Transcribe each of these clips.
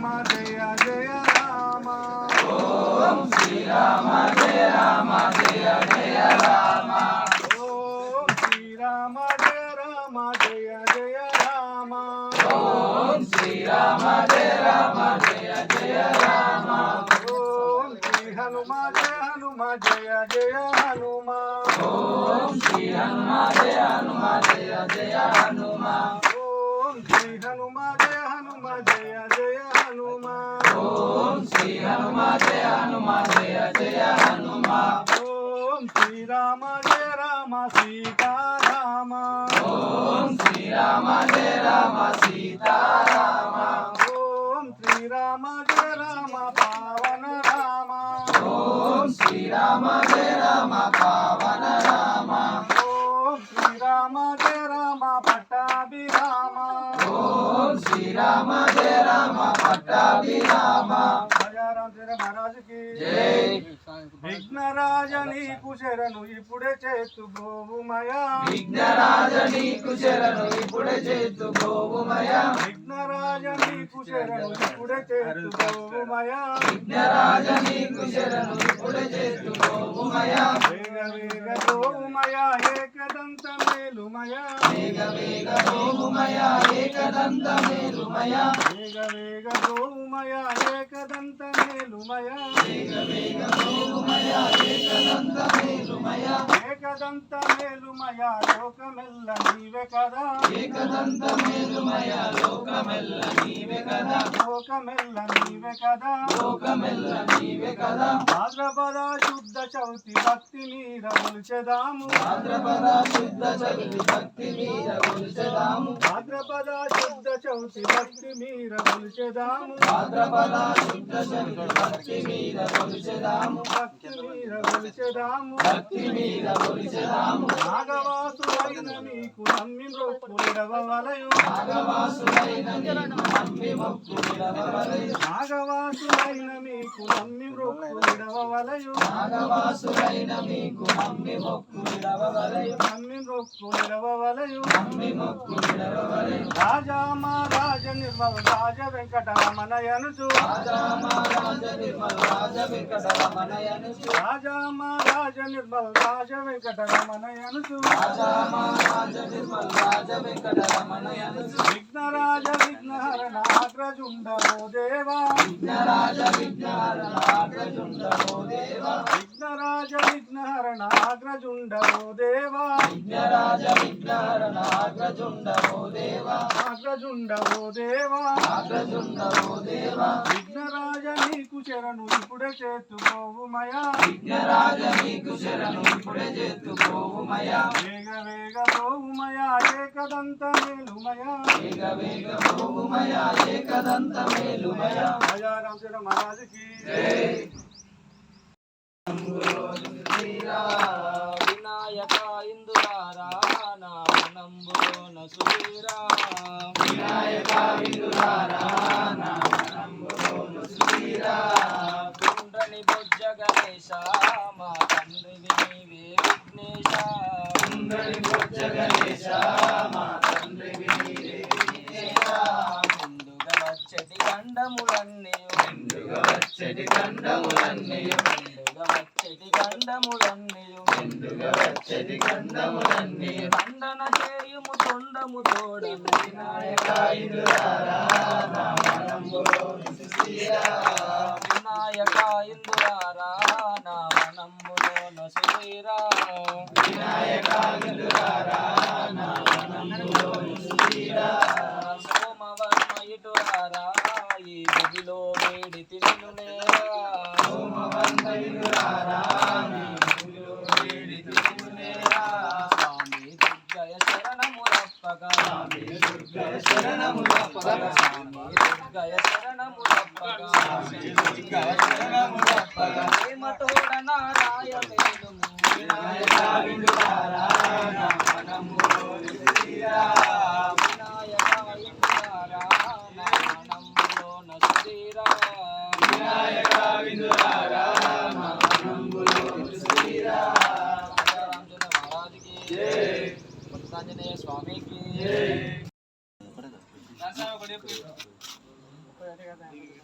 రామ జయ జయ రామ ఓం శ్రీరామ జయ రామ జయ జయ రామ ఓం శ్రీ హనుమ జయ హనుమ జయ జయ హనుమ ఓం శ్రీ హనుమ జయ హనుమ జయ జయ హనుమ ఓం శ్రీరామ జయ రామ సీతారామ ఓం శ్రీరామ జయ రామ పావన రామ ఓం శ్రీరామ జయ రామ పట్టాభిరామ రాజారాం శ్రీ మహారాజ్కి విఘ్నరాజ నీకు శరణు ఇప్పుడే చేతు గోవుమయా విఘ్నరాజ నీకు శరణు ఇప్పుడే చేతు గోవుమయ విఘ్నరాజ నీకు శరణు ఇప్పుడే చేతు గోవుమయా విఘ్నరాజ నీకు శరణు ఇప్పుడే చేతు గోవుమయ వేగ వేగ ఏకదంత మేలుమయా వేగ వేగ గోవుమయ ఏకదంత మేలుమయ వేగ వేగ గోవుమయా ఏకదంత మేలుమయా వేగ వేగ ఏకదంత ఏకదంత మేలుమయా లోకమెల్ల నీవే కదా. ఏకదంత మేలుమయ లోకమెల్ల నీవే కదా. లోకమెల్ల నీవే కదా. లోకమెల్ల నీవే కదా. భాద్రపద శుద్ధ చవితి భక్తి మీర కొలిచెదాము భాద్రపద శుద్ధ చవితి భక్తి మీద కొలిచెదాము భాద్రపద శుద్ధ చవితి భక్తి మీర కొలిచెదాము భాద్రపద శుద్ధ చవితి భక్తి మీద కొలిచెదాము భక్తి మీర కొలిచెదాము భక్తి కొలిచెదాము నాగవాసులైన నీకు నమ్మి మొక్కులిడవలయు నాగవాసులైన మీకు నమ్మి మొక్కులిడవలయు నాగవాసులైన మీకు నమ్మి మొక్కులిడవలయు నమ్మి మొక్కులిడవలయు నమ్మి మొక్కు విడవలయు రాజా మహారాజ నిర్మల రాజ వెంకటరమణయనుచు రాజా మహారాజ నిర్మల రాజ వెంకటరమణయనుచు. రాజా మహారాజ రాజ నిర్మల రాజ వెంకటరమణయనుచు. విఘ్నరాజ విఘ్నహరణ అగ్రజుండో దేవా విఘ్నరాజ విఘ్నహరణ అగ్రజుండవో దేవా విఘ్నరాజ విఘ్నహరణ అగ్రజుండో దేవా. విఘ్నరాజ విఘ్నహరణ అగ్రజుండవో దేవా. అగ్రజుండో దేవా. అగ్రజుండవో దేవా. విఘ్నరాజ నీకు శరణు ఇప్పుడే చేతుకోవుమయా విఘ్నరాజ నీకు శరణు ఇప్పుడే చేతుకోవుమయా వేగ వేగ పోవుమయా ఏకదంత మేలుమయా వేగ వేగ పోవుమయా ఏకదంత మేలుమయా రాజా రామచంద్ర మహారాజుకి. వినాయక ఇందులారా నా మనంబులోన సువీరా వినాయక ఇందులారా నా మనంబులోన సువీరా కుండని బొజ్జ గణేశ మా తండ్రివి నీవే విఘ్నేశ. కుండని బొజ్జ గణేశ మా తండ్రివి నీవే విఘ్నేశ. ముందుగా వచ్చటి గండములన్నీ ముందుగా వచ్చటి గండములన్నీ వచ్చటి గండములన్నీ ముందుగా వచ్చటి గండములన్నీ దండన చేయుము తొండము తోడ వినాయక ఇందురారా నా మనంబులో సుశీరా వినాయక ఇందురారా నా మనంబులో నసుశీరా సోమవర్మ ఇటురారా ఈ గుడిలో వేడి తిరును శరణములప్పగా. శరణములప్పగా. శరణములప్పగా స్వామి దుర్గయ శరణములప్పగా ప్రేమతోడ నారాయణులు వినాయక వినులారా నా మనములో నిలిచిరా. వినాయక వినులారా నా మనములో నసిరా. వినాయక వినులారా నా మనములో నసిరా. రామచంద్ర మహారాజుకి ఆంజనేయ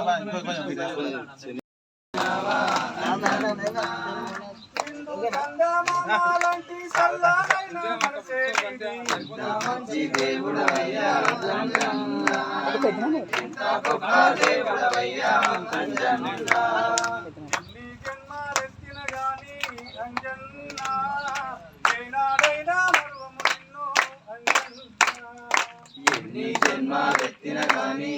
స్వామికి నిండు చందమామలాంటి దేవుడవయ్యా ఎన్ని జన్మ వెత్తిన కానీ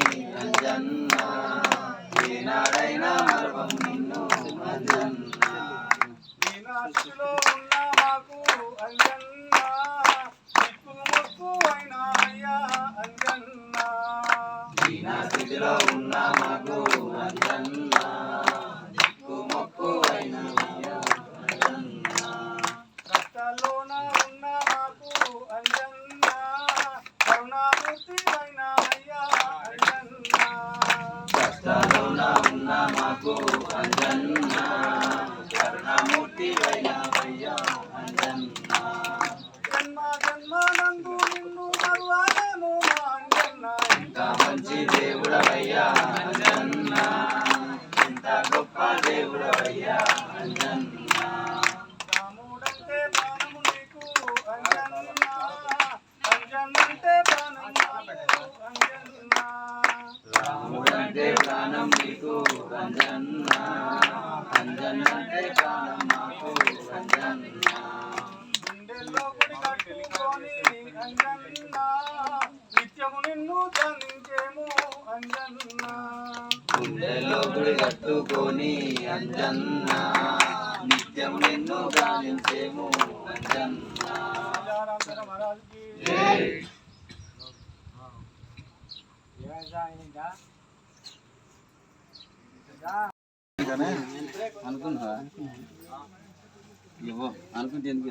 జన్మ జన్మానందు నిన్ను మరువలేము అంజన్న ఎంత మంచి దేవుడవయ్యా అంజన్న ఎంత గొప్ప దేవుడవయ్యా అంజన్న రాముడంటే ప్రాణము నీకు అంజన్న అంజన్నంటే ప్రాణం అంజన్న. రాముడంటే ప్రాణం నీకు అంజన్న అంజన్నంటే ప్రాణం మాకు అంజన్న నిత్యము నిన్ను అంజన్న. గుండెల్లో గుడి కట్టుకొని అంజన్న. నిత్యం నిన్ను గాలించేము అంజన్న. మహారాజుకి జై అనుకున్నా ఇవ్వ అనుకుంటే ఎందుకు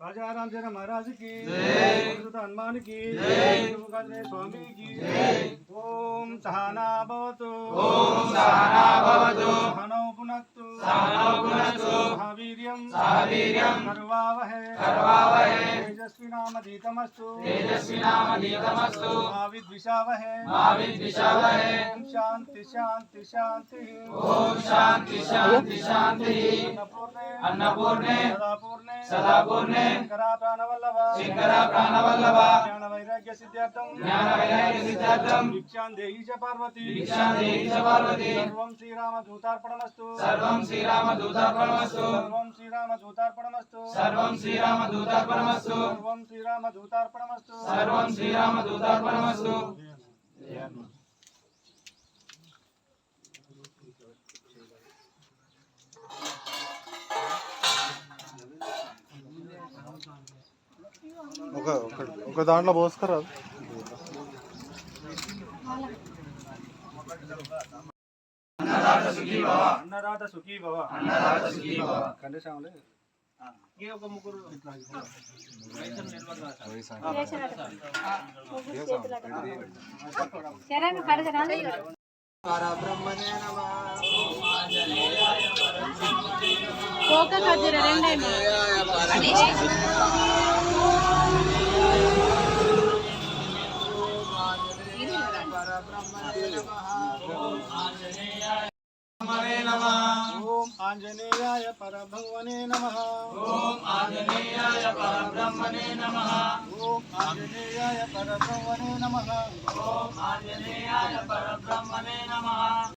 రాజా రామచంద్ర మహారాజుకి హనుమానికి స్వామికి ఓం సహనా భవతు. ఓం సహనా భవతు. సహనౌ పునక్తు సహనౌ పునక్తు సహవీర్యం సహవీర్యం కర్వావహే కర్వావహే తేజస్వినామధీతమస్తు తేజస్వినామధీతమస్తు మా విద్విషావహే మా విద్విషావహే ఓం శాంతి శాంతి శాంతి ఓం శాంతి శాంతి శాంతి అన్నపూర్ణే అన్నపూర్ణే సదాపూర్ణే సదాపూర్ణే శంకరా ప్రాణవల్లభ శంకర ప్రాణవల్లభ జ్ఞాన వైరాగ్య సిద్ధార్థం జ్ఞాన వైరాగ్య సిద్ధార్థం భిక్షాం దేహి సర్వం శ్రీరామ దూతార్పణమస్తు సర్వం శ్రీరామ దూతార్పణమస్తు సర్వం శ్రీరామ దూతార్పణమస్తు సర్వం శ్రీరామ దూతార్పణమస్తు సర్వం శ్రీరామ దూతార్పణమస్తు సర్వం శ్రీరామ దూతార్పణమస్తు ఒక ఒక- ఒక దాంట్లో పోసుకురా అన్నదాత సుఖీ భవ అన్నదాత సుఖీ భవ. కండశామలే శరణు కడగరా కోక ఖర్జూర రెండేమో ఓం ఓం ఆంజనేయాయ పరబ్రహ్మణే నమ. ఓం ఆంజనేయాయ పరబ్రహ్మణే నమః. ఓం ఆంజనేయాయ పరబ్రహ్మణే నమ. ఓం ఆంజనేయాయ పరబ్రహ్మణే నమః.